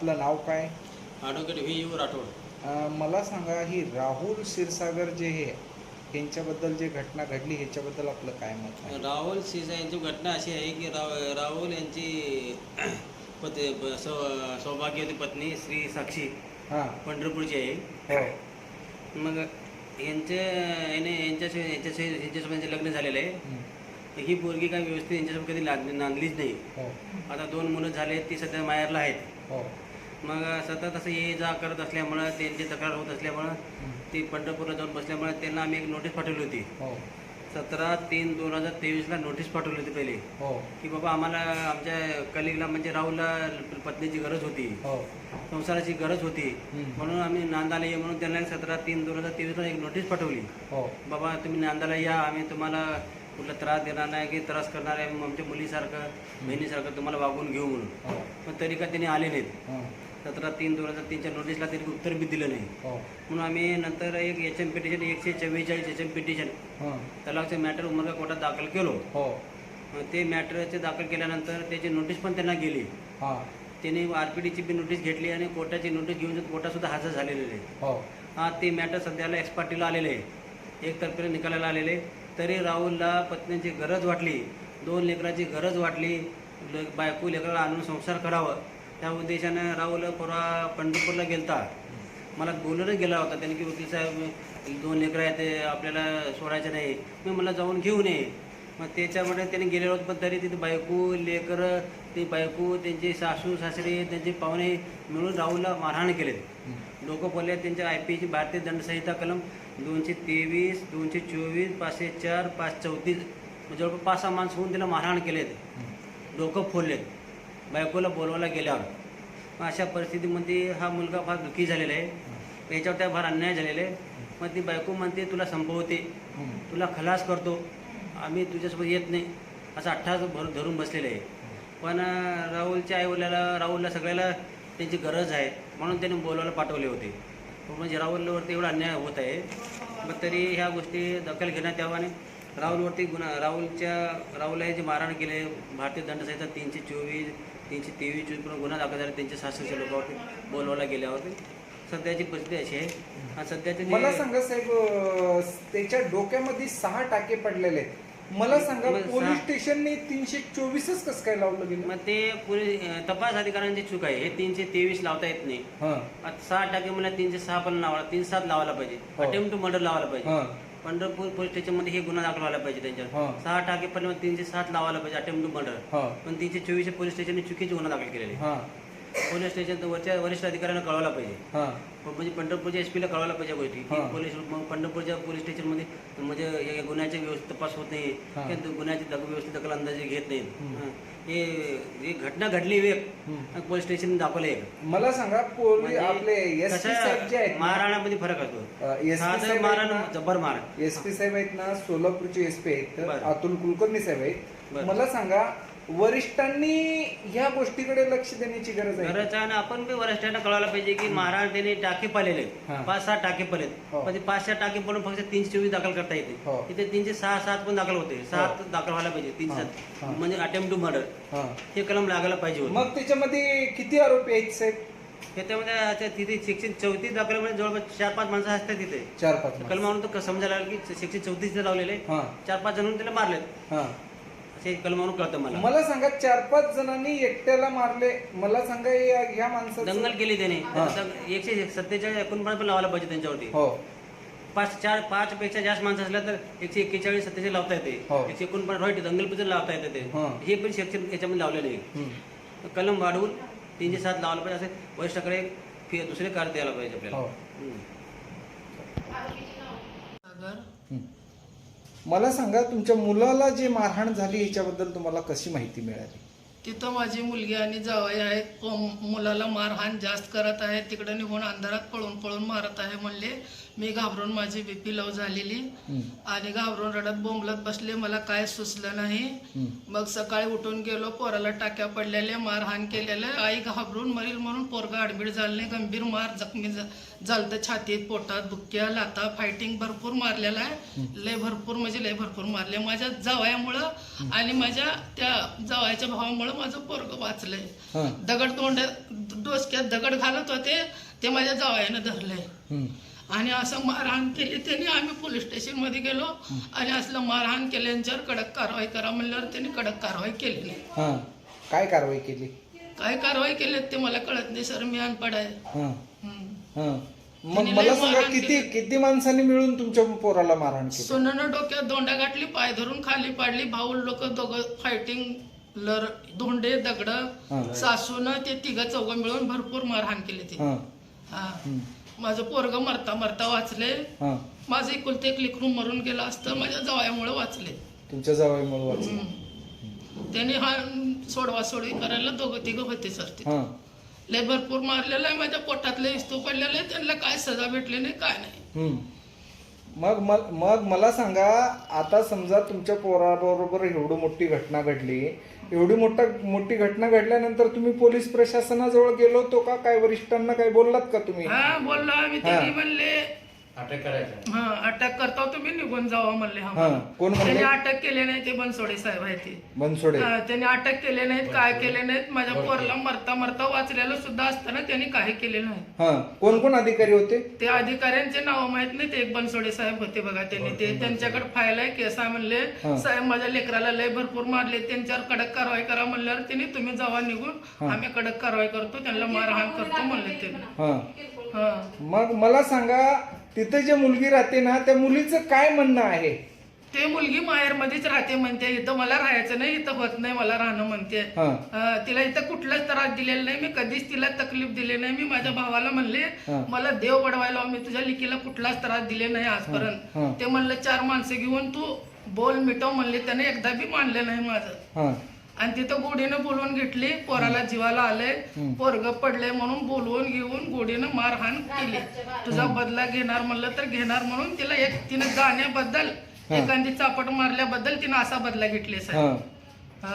आपलं नाव काय? Advocate V. यू. राठोड. अं, मला सांगा ही राहुल क्षीरसागर जे हे यांच्याबद्दल जे घटना घडली ह्याच्याबद्दल आपलं काय मत आहे? राहुल सिसा यांची घटना अशी आहे की राव राहुल यांची पत प- सौ सौभाग्यवती पत्नी श्री साक्षी हां. पंढरपूरची आहे. हो. मग यांच्या याने यांच्याशी यांच्याशी यांच्यासोबत यांचे लग्न झालेलं आहे. हं, ही पोरगी काय व्यवस्थित यांच्यासोबत कधी लाद नांदलीच नाही. हो. आता दोन मुलं झाले ती सध्या माहेरला आहेत. हो. मग सतत असं ये जा करत असल्यामुळं त्यांची तक्रार होत असल्यामुळं ती पंढरपूरला जाऊन बसल्यामुळे त्यांना आम्ही एक नोटीस पाठवली होती. हो. सतरा तीन दोन हजार तेवीसला नोटीस पाठवली होती पहिले. हो. की बाबा आम्हाला आमच्या कलिगला म्हणजे राहुलला पत्नीची गरज होती. हो. संसाराची गरज होती. म्हणून आम्ही नांदाला ये म्हणून त्यांना सतरा तीन दोन हजार तेवीसला एक नोटीस पाठवली. बाबा तुम्ही नांदाला या आम्ही तुम्हाला कुठला त्रास देणार नाही की त्रास करणार आहे आमच्या मुलीसारखं बहिणीसारखं तुम्हाला वागून घेऊ म्हणून. पण तरी का त्यांनी आले नाहीत. सतरा तीन दोन हजार तीनच्या नोटीसला तरी उत्तर बी दिलं नाही. हो. म्हणून आम्ही नंतर एक एच एम पिटिशन एकशे चव्वेचाळीस एच एम पिटिशन तलाकचं मॅटर उमरगा कोर्टात दाखल केलो. हो. ते मॅटरचे दाखल केल्यानंतर त्याची नोटीस पण त्यांना गेली. त्यांनी आर पी डीची बी नोटीस घेतली आणि कोर्टाची नोटीस घेऊन कोर्टासुद्धा हजर झालेले आहे हो. हा ते मॅटर सध्याला एक्सपार्टीला आलेले आहे. एक तर्फे निकालाला आलेले. तरी राहुलला पत्नीची गरज वाटली. दोन लेकराची गरज वाटली. बायको लेकराला आणून संसार करावं. त्या उद्देशानं राहुल परवा पंढरपूरला गेलता. मला बोलूनच गेला होता. त्याने की वकील साहेब दोन लेकरं आहेत ते आपल्याला सोडायचं नाही. मी मला जाऊन घेऊन ये. मग त्याच्यामुळे त्याने गेलेलो पण तरी तिथे बायको लेकरं ते बायको त्यांचे सासू सासरे त्यांचे पाहुणे मिळून राहुलला मारहाण केले. लोक बोलले त्यांच्या आय पीची भारतीय दंडसंहिता कलम दोनशे तेवीस दोनशे चोवीस पाचशे चार पाच चौतीस जवळपास पाच सहा माणसं होऊन त्याला मारहाण केलेत आहेत डोकं फोडलेत बायकोला बोलवायला गेल्यावर मग अशा परिस्थितीमध्ये हा मुलगा फार दुःखी झालेला आहे. याच्यावर त्या फार अन्याय झालेला आहे. मग ती बायको म्हणते तुला संपवते. तुला खलास करतो. आम्ही तुझ्यासोबत येत नाही. असं अठ्ठास भर धरून बसलेलं आहे. पण राहुलच्या आईवडिलाला राहुलला सगळ्याला त्यांची गरज आहे. म्हणून त्यांनी बोलवायला पाठवले होते. म्हणजे राहुलवरती एवढा अन्याय होत आहे. मग तरी ह्या गोष्टी दखल घेण्यात यावं आणि राहुलवरती गुन्हा राहुलच्या राहुलला जे मारहाण केले भारतीय दंडसंहिता तीनशे चोवीस तीनशे तेवीस पण गुन्हा दाखल झाले. त्यांच्या सासरच्या लोकांवरती बोलवायला गेल्यावरती. सध्याची परिस्थिती अशी आहे. आणि सध्याचे मला सांगा साहेब अं, त्याच्या डोक्यामध्ये सहा टाके पडलेले आहेत. मला सांगा मग पोलीस स्टेशनने तीनशे चोवीसच कसं काय लावलं गेलं? मग ते पोलीस अं, तपास अधिकाऱ्यांची चूक आहे. हे तीनशे तेवीस लावता येत नाही. हां. आता सहा टाके मला तीनशे सहा पण लावायला तीन सात लावायला पाहिजे. हो. अटेम्प्ट टू मर्डर लावायला पाहिजे. हां. पंढरपूर पोलीस स्टेशनमध्ये हे गुन्हा दाखल व्हायला पाहिजे त्यांच्यावर. हा. सहा टाके तीनशे सात लावायला पाहिजे अटेम्प्ट टू मर्डर. हां. पण तीनशे चोवीस पोलीस स्टेशनने चुकीचे गुन्हा दाखल केलेले. पोलीस स्टेशन वरच्या वरिष्ठ अधिकाऱ्यांना कळवायला पाहिजे हां म्हणजे पंढरपूरच्या एस पीला कळवायला पाहिजे गोष्टी की हा. पोलीस मग पंढरपूरच्या पोलीस स्टेशनमध्ये म्हणजे या- या गुन्ह्याचे व्यवस्थित तपास होत नाही हा. किंवा गुन्ह्याची दख- व्यवस्थित दखल अंदाजे घेत नाहीत हम्म. हा. हे ही घटना घडली एक हम्म. पोलीस स्टेशन दाखवलं एक मला सांगा पोलीस म्हणजे आपले एस पी साहेब जे आहेत ना, मारहाणामध्ये फरक असतो अ, SP साधं साहेब मारहाण आहेत जबर मार एस पी साहेब आहेत ना सोलापूरचे एस पी आहेत बरं. अतुल कुलकर्णी साहेब आहेत बरं. मला सांगा वरिष्ठांनी ह्या गोष्टीकडे लक्ष देण्याची गरज आहे. गरज आहे आणि आपण बी वरिष्ठांना कळवायला पाहिजे की महाराज त्यांनी टाके पालेले हा. पाच सहा टाके पालेत हो. पण ते पाच सहा टाके पडून फक्त तीनशे चोवीस दाखल करता येते. हो. तिथे तीनशे सहा सात पण दाखल होते. सात दाखल व्हायला पाहिजे तीन हा. सात. हा. म्हणजे अटेम्प्ट टू मर्डर हां. हे कलम लागायला पाहिजे होतं. मग त्याच्यामध्ये किती आरोपी आहेत साहेब? त्याच्यामध्ये आता तिथे सेक्शन चौतीस दाखल म्हणजे जवळपास चार पाच माणसं असतात तिथे. चार पाच. कलमावरून तर समजायला लागलं की सेक्शन चौतीस लावलेले हां. चार पाच जण त्याला मारलेत. हां. कलमावरून कळतं मला मला सांगा चार पाच जणांनी एकट्याला मारले मला सांगा या- ह्या माणसाचं दंगल केली त्याने हा. आता एकशे सत्तेचाळीस एकोणपन्नास पण लावायला पाहिजे त्यांच्यावरती हो पाच चार पाच पेक्षा जास्त माणसं असल्या तर एकशे एक्केचाळीस सत्तेचाळीस लावता येते हो. एकशे एकोणपन्नास राईट दंगल पण लावता येते ते हा. हे पण सेक्शन याच्यामध्ये लावलेले आहे हम्म. कलम वाढवून तीनशे सात लावायला पाहिजे असे वरिष्ठाकडे फि- दुसरे कार्य द्यायला पाहिजे आपल्याला हो. हम्म. सागर हम्म. मला सांगा तुमच्या मुलाला जे मारहाण झाली याच्याबद्दल तुम्हाला कशी माहिती मिळाली? तिथं माझी मुलगी आणि जावई आहेत. मुलाला मारहाण जास्त करत आहे तिकडे निघून अंधारात पळून पळून मारत आहे म्हणले. मी घाबरून माझी बीपी लव झालेली. आणि घाबरून रडत बोंबलत बसले मला काय सुचलं नाही. मग सकाळी उठून गेलो पोराला टाक्या पडलेले मारहाण केलेले. आई घाबरून मरील म्हणून पोरगा ऍडमिट झाले गंभीर मार जखमी झालतं छातीत पोटात बुक्क्या लाता फायटिंग भरपूर मारलेला आहे. लय भरपूर म्हणजे लय भरपूर मारले. माझ्या जावयामुळं आणि माझ्या त्या जावयाच्या भावामुळं माझं पोरग वाचलंय. दगड तोंड डोसक्यात दगड घालत होते ते माझ्या जावयानं धरलंय. आणि असं मारहाण केली त्यांनी आम्ही पोलीस स्टेशनमध्ये गेलो आणि असलं मारहाण केल्यानंतर कडक कारवाई करा म्हणल्यावर त्यांनी कडक कारवाई केली नाही हं. काय कारवाई केली काय कारवाई केली ते मला कळत नाही सर मी अनपड आहे हं. हम्म. हं. मग मला सांगा मारहाण किती. किती माणसांनी मिळून तुमच्या पोराला मारहाण केली सोनं डोक्यात दोंडा गाठली पाय धरून खाली पाडली भाऊ लोक दोघं फायटिंग लर धोंडे दगड हं. सासून ते तिघ चौघ मिळून भरपूर मारहाण केली ती हं. हा हं. माझं पोरग मरता मरता वाचले हं. माझं एकुलते एक लेकरू मरून गेलं असतं माझ्या जावयामुळे वाचले तुमच्या जावईमुळे वाचलं. त्यांनी हा सोडवा सोडवी करायला दोघं तिघं होते सर ते हं. लय भरपूर मारलेलं आहे माझ्या पोटातले इस्तू पडलेलं आहे त्यांना काय सजा भेटली नाही काय नाही. मग मग मग मला सांगा आता समजा तुमच्या पोराबरोबर एवढी मोठी घटना घडली एवढी मोठा मोठी घटना घडल्यानंतर तुम्ही पोलीस प्रशासनाजवळ गेलो तो का? काय वरिष्ठांना काय बोललात का तुम्ही? हा बोललो आम्ही. त्यांनी म्हणले अटक करायचं हा अटक करता तुम्ही निघून जावा म्हणले हा हा कोण म्हणले? त्यांनी अटक केले नाही ते बनसोडे साहेब आहे ते. बनसोडे. हा, त्यांनी अटक केले नाहीत काय केले नाहीत माझ्या पोरला मरता मरता वाचलेलं सुद्धा असताना त्यांनी काही केले नाही. हा कोण कोण अधिकारी होते? ते अधिकाऱ्यांचे नाव माहीत नाही ते एक बनसोडे साहेब होते बघा त्यांनी. ते त्यांच्याकडे फाईल आहे केस आहे म्हणले. साहेब माझ्या लेकराला लय भरपूर मारले त्यांच्यावर कडक कारवाई करा म्हणल्यावर त्यांनी तुम्ही जावा निघून. आम्ही कडक कारवाई करतो त्यांना मारहाण करतो म्हणले ते. हा. हा. मग मला सांगा तिथे जे मुलगी राहते ना त्या मुलीचं काय म्हणणं आहे? ते मुलगी माहेर मध्येच राहते म्हणते इथं मला राहायचं नाही इथं होत नाही मला राहणं म्हणते. हा. अं, तिला इथं कुठलाच त्रास दिलेला नाही मी कधीच तिला तकलीफ दिली नाही. मी माझ्या भावाला म्हणले हा. मला देव बडवायला मी तुझ्या लिकीला कुठलाच त्रास दिले नाही हा. आजपर्यंत ते म्हणलं चार माणसं घेऊन तू बोल मिटव म्हणले त्याने एकदा बी मानलं नाही माझं. हा. आणि तिथं गोडीनं बोलवून घेतली पोराला जीवाला आलंय पोरग पडले म्हणून बोलवून घेऊन गोडीनं मारहाण केली. तुझा बदला घेणार म्हणलं तर घेणार म्हणून तिला एक तिनं गाण्याबद्दल एखादी चापट मारल्याबद्दल तिनं असा बदला घेतले सर. हा.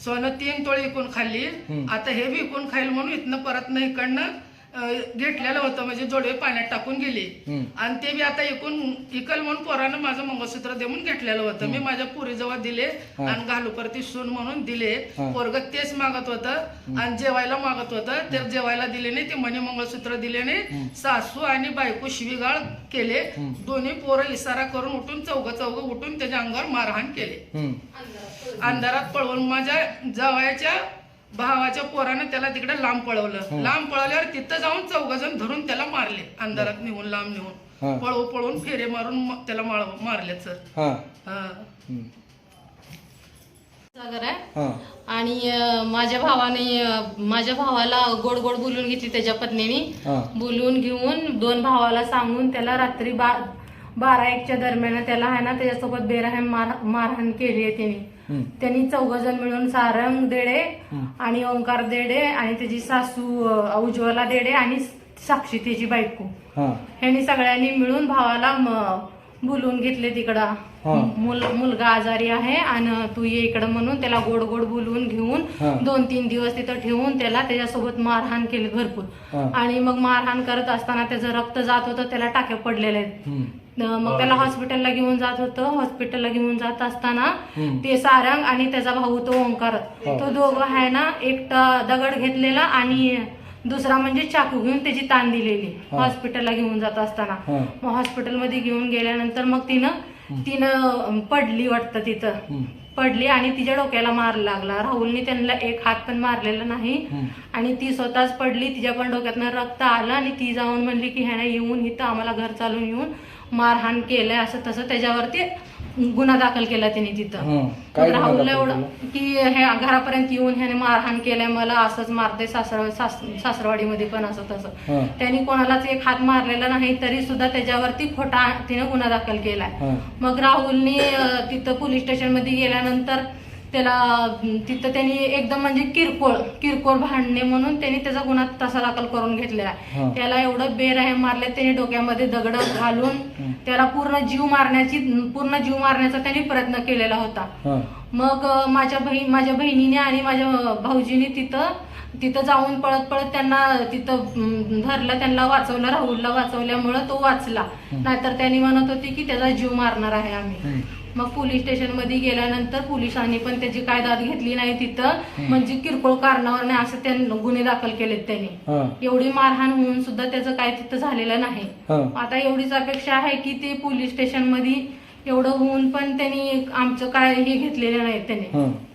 सोनं तीन तोळे इकून खाल्ली. आता हे बी इकून खाईल म्हणून इथनं परत नाही इकडनं घेतलेलं होतं म्हणजे जोडवे पाण्यात टाकून गेले. आणि ते बी आता इकून इकल म्हणून पोरानं माझं मंगळसूत्र देऊन घेतलेलं होतं. मी माझ्या पुरी जवळ दिले आणि घालूपरती सून म्हणून दिले. पोरग तेच मागत होतं आणि जेवायला मागत होतं. ते जेवायला दिले नाही ते मनी मंगळसूत्र दिले नाही. सासू आणि बायको शिवीगाळ केले. दोन्ही पोरं इशारा करून उठून चौघ चौघ उठून त्याच्या अंगावर मारहाण केले. अंधारात पळवून माझ्या जावयाच्या भावाच्या पोरानं त्याला तिकडे लांब पळवलं. लांब पळवल्यावर तिथं जाऊन चौघ जण धरून त्याला मारले. अंधारात निघून लांब हा. निघून पळवू पळवून फेरे मारून त्याला मारले सर. हा. हा. हम्म. सागर आहे हा. आणि माझ्या भावाने माझ्या भावाला गोड गोड बोलून घेतली त्याच्या पत्नीने. बोलून घेऊन दोन भावाला सांगून त्याला रात्री बा बारा एकच्या दरम्यान त्याला आहे ना त्याच्यासोबत बेरहम मार मारहाण केली आहे त्यांनी हम्म. त्यांनी चौघ जण मिळून सारंग देडे आणि ओंकार देडे आणि त्याची सासू अं, उज्ज्वला देडे आणि साक्षी त्याची बायको. ह्यांनी सगळ्यांनी मिळून भावाला बोलवून घेतले. तिकडं. मुल मुलगा आजारी आहे आणि तू ये इकडं म्हणून त्याला गोड गोड बोलवून घेऊन. दोन तीन दिवस तिथं ठेवून त्याला त्याच्यासोबत मारहाण केली भरपूर. आणि मग मारहाण करत असताना त्याचं रक्त जात होतं त्याला टाक्या पडलेले आहेत. मग त्याला हॉस्पिटलला घेऊन जात होतं हॉस्पिटलला घेऊन जात असताना. ते सारंग आणि त्याचा भाऊ तो ओंकार हो. तो दोघं आहे ना एक दगड घेतलेला आणि दुसरा म्हणजे चाकू घेऊन त्याची ताण दिलेली हा. हॉस्पिटलला घेऊन जात असताना हा. मग हॉस्पिटलमध्ये घेऊन गेल्यानंतर मग तिनं तिनं पडली वाटतं तिथं. पडली आणि तिच्या डोक्याला मार लागला राहुलने त्यांना एक हात पण मारलेला नाही. आणि ती स्वतःच पडली तिच्या पण डोक्यातनं रक्त आलं आणि ती जाऊन म्हणली की ह्याने येऊन इथं आम्हाला घर चालून येऊन मारहाण केलंय असं तसं त्याच्यावरती गुन्हा दाखल केला त्यांनी तिथं हं. काय मग गुन्हा राहुलला दाखल एवढं की ह्या घरापर्यंत येऊन ह्याने मारहाण केलंय मला असंच मारते सासर सास- सासरवाडीमध्ये पण असं तसं हं. त्यांनी कोणालाच एक हात मारलेला नाही तरी सुद्धा त्याच्यावरती खोटा तिने गुन्हा दाखल केलाय हं. मग राहुलने अं, तिथं पोलीस स्टेशनमध्ये गेल्यानंतर त्याला तिथं त्यांनी एकदम म्हणजे किरकोळ किरकोळ भांडणे म्हणून त्यांनी त्याचा गुन्हा तसा दाखल करून घेतलेला आहे. त्याला एवढं बेरहे मारले त्यांनी डोक्यामध्ये दगड घालून त्याला पूर्ण जीव मारण्याची पूर्ण जीव मारण्याचा त्यांनी प्रयत्न केलेला होता. मग माझ्या बहीण माझ्या बहिणीने आणि माझ्या भाऊजीने तिथं तिथं जाऊन पळत पळत त्यांना तिथं धरलं त्यांना वाचवलं राहुलला वाचवल्यामुळं तो वाचला नाहीतर त्यांनी म्हणत होती की त्याचा जीव मारणार आहे आम्ही. मग पोलीस स्टेशनमध्ये गेल्यानंतर पोलिसांनी पण त्याची काय दाद घेतली नाही तिथं. म्हणजे किरकोळ कारणावर नाही असं त्यांनी गुन्हे दाखल केलेत त्यांनी. एवढी मारहाण होऊन सुद्धा त्याचं काय तिथं झालेलं नाही. आता एवढीच अपेक्षा आहे की ते पोलीस स्टेशनमध्ये एवढं होऊन पण त्यांनी आमचं काय हे घेतलेलं नाही त्यांनी.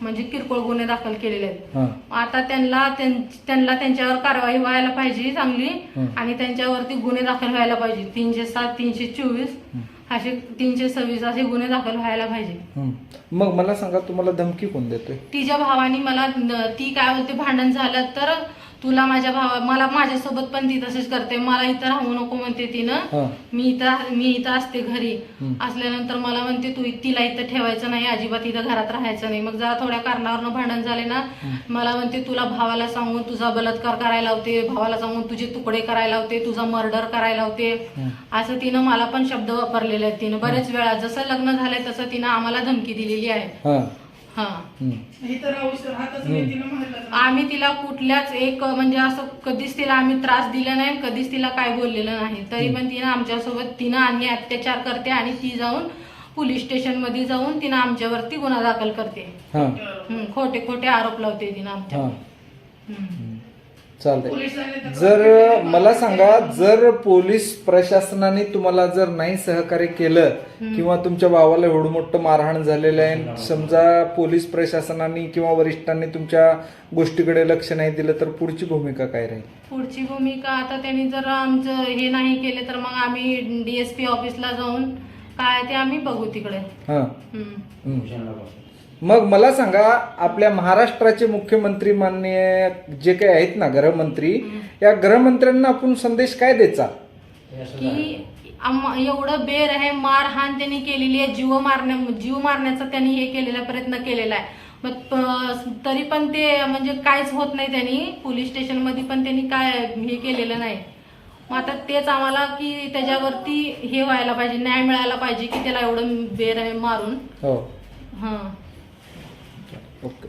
म्हणजे किरकोळ गुन्हे दाखल केलेले आहेत. आता त्यांना त्यां- त्यांना त्यांच्यावर कारवाई व्हायला पाहिजे चांगली. आणि त्यांच्यावरती गुन्हे दाखल व्हायला पाहिजे. तीनशे सात तीनशे चोवीस. असे तीनशे सव्वीस असे गुन्हे दाखल व्हायला पाहिजे. मग मला सांगा तुम्हाला धमकी कोण देतोय तिच्या भावानी मला न- ती काय बोलते भांडण झालं तर तुला माझ्या भावा मला माझ्यासोबत पण ती तसेच करते. मला इथं राहू नको म्हणते तिनं. मी इथं मी इथं असते घरी. असल्यानंतर मला म्हणते तू तिला इथं ठेवायचं नाही अजिबात इथं घरात राहायचं नाही. मग जरा थोड्या कारणावरनं भांडण झाले ना मला म्हणते तुला भावाला सांगून तुझा बलात्कार करायला लावते भावाला सांगून तुझे तुकडे करायला लावते तुझा मर्डर करायला लावते. हं. असं तिनं मला पण शब्द वापरलेले आहेत तिनं. बरेच वेळा जसं लग्न झालंय तसं तिनं आम्हाला धमकी दिलेली आहे. हा. आम्ही तिला कुठल्याच एक म्हणजे असं कधीच तिला आम्ही त्रास दिला नाही कधीच तिला काय बोललेलं नाही. तरी पण तिनं आमच्यासोबत तिनं आणि अत्याचार करते आणि ती जाऊन पोलीस स्टेशनमध्ये जाऊन तिनं आमच्यावरती गुन्हा दाखल करते. हा. हम्म, खोटे खोटे आरोप लावते तिनं आमच्या. चालतंय. जर. मला सांगा जर पोलीस प्रशासनाने तुम्हाला जर नाही सहकार्य केलं किंवा तुमच्या भावाला एवढं मोठं मारहाण झालेलं आहे समजा पोलीस प्रशासनाने किंवा वरिष्ठांनी तुमच्या गोष्टीकडे लक्ष नाही दिलं तर पुढची भूमिका काय राहील? पुढची भूमिका आता त्यांनी जर आमचं हे नाही केले तर मग आम्ही डीएसपी ऑफिसला जाऊन काय ते आम्ही बघू तिकडे. हा. हम्म. मग मला सांगा आपल्या महाराष्ट्राचे मुख्यमंत्री माननीय जे काही आहेत ना गृहमंत्री या गृहमंत्र्यांना आपण संदेश काय द्यायचा? की आम- एवढं बेर आहे मारहाण त्यांनी केलेली आहे जीव मारण्या जीव मारण्याचा त्यांनी हे केलेला प्रयत्न केलेला आहे. मग प- तरी पण ते म्हणजे काहीच होत नाही त्यांनी पोलीस स्टेशनमध्ये पण त्यांनी काय हे केलेलं नाही. मग आता तेच आम्हाला की त्याच्यावरती हे व्हायला पाहिजे न्याय मिळायला पाहिजे की त्याला एवढं बेर आहे मारून. हो. हां. ઓકે